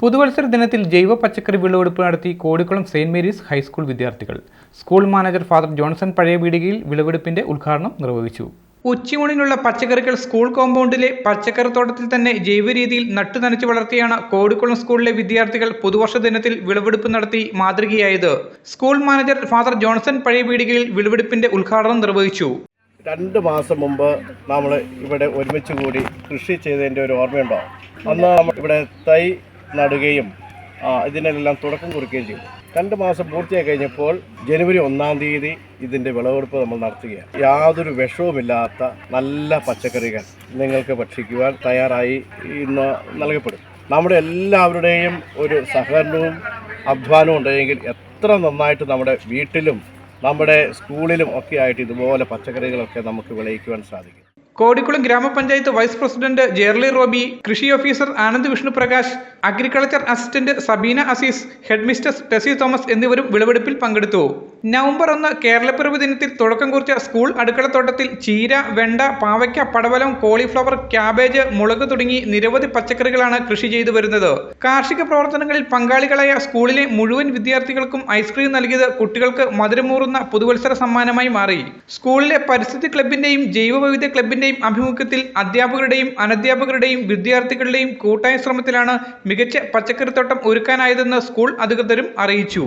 പുതുവത്സര ദിനത്തിൽ ജൈവ പച്ചക്കറി വിളവെടുപ്പ് നടത്തി Kodikulam saint Mary's high school വിദ്യാർത്ഥികൾ. സ്കൂൾ മാനേജർ ഫാദർ ജോൺസൺ പഴയ പീടികയിൽ വിളവെടുപ്പിന്റെ ഉദ്ഘാടനം നിർവഹിച്ചു. ഉച്ചയൂണിനുള്ള പച്ചക്കറികൾ സ്കൂൾ കോമ്പൗണ്ടിലെ പച്ചക്കറി തോട്ടത്തിൽ തന്നെ ജൈവ രീതിയിൽ നട്ടു നനച്ചു വളർത്തിയാണ് കോടിക്കുളം സ്കൂളിലെ വിദ്യാർത്ഥികൾ പുതുവർഷ ദിനത്തിൽ വിളവെടുപ്പ് നടത്തി മാതൃകയായത്. സ്കൂൾ മാനേജർ ഫാദർ ജോൺസൺ പഴയ പീടികയിൽ വിളവെടുപ്പിന്റെ ഉദ്ഘാടനം നിർവഹിച്ചു. രണ്ട് മാസം മുമ്പ് നമ്മൾ ഇവിടെ ഒരുമിച്ച് കൂടി കൃഷി ചെയ്തതിന്റെ ഒരു ഓർമ്മയുണ്ടോ? അന്ന് നമ്മൾ ഇവിടെ തൈ നടുകയും ഇതിനെല്ലാം തുടക്കം കുറിക്കുകയും ചെയ്തു രണ്ട് മാസം പൂർത്തിയായി കഴിഞ്ഞപ്പോൾ ജനുവരി ഒന്നാം തീയതി ഇതിന്റെ വിളവെടുപ്പ് നമ്മൾ നടത്തുകയാണ്. യാതൊരു വിഷവുമില്ലാത്ത നല്ല പച്ചക്കറികൾ നിങ്ങൾക്ക് ഭക്ഷിക്കുവാൻ തയ്യാറായി ഇന്ന് നൽകപ്പെടും. നമ്മുടെ എല്ലാവരുടെയും ഒരു സഹകരണവും അധ്വാനവും ഉണ്ടെങ്കിൽ എത്ര നന്നായിട്ട് നമ്മുടെ വീട്ടിലും നമ്മുടെ സ്കൂളിലും ഒക്കെ ആയിട്ട് ഇതുപോലെ പച്ചക്കറികളൊക്കെ നമുക്ക് വിളയിക്കുവാൻ സാധിക്കും. Kodikulam grama panchayat vice president Jerly Roby കൃഷി officer Anand Vishnuprakash agriculture assistant Sabeena Azeez headmistress Tessy Thomas എന്നിവരും വിളവെടുപ്പിൽ പങ്കെടുത്തു. നവംബർ ഒന്ന് കേരളപ്പിറവ് ദിനത്തിൽ തുടക്കം കുറിച്ച സ്കൂൾ അടുക്കളത്തോട്ടത്തിൽ ചീര വെണ്ട പാവയ്ക്ക പടവലം കോളിഫ്ലവർ ക്യാബേജ് മുളക് തുടങ്ങി നിരവധി പച്ചക്കറികളാണ് കൃഷി ചെയ്തു വരുന്നത്. കാർഷിക പ്രവർത്തനങ്ങളിൽ പങ്കാളികളായ സ്കൂളിലെ മുഴുവൻ വിദ്യാർത്ഥികൾക്കും ഐസ്ക്രീം നൽകിയത് കുട്ടികൾക്ക് മധുരമൂറുന്ന പുതുവത്സര സമ്മാനമായി മാറി. സ്കൂളിലെ പരിസ്ഥിതി ക്ലബിന്റെയും ജൈവവൈവിധ്യ ക്ലബിന്റെയും ആഭിമുഖ്യത്തിൽ അധ്യാപകരുടെയും അനധ്യാപകരുടെയും വിദ്യാർത്ഥികളുടെയും കൂട്ടായ ശ്രമത്തിലാണ് മികച്ച പച്ചക്കറിത്തോട്ടം ഒരുക്കാനായതെന്ന് സ്കൂൾ അധികൃതരും അറിയിച്ചു.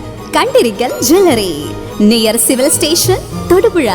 Kandarickal jewellery. Near civil station Thodupuzha.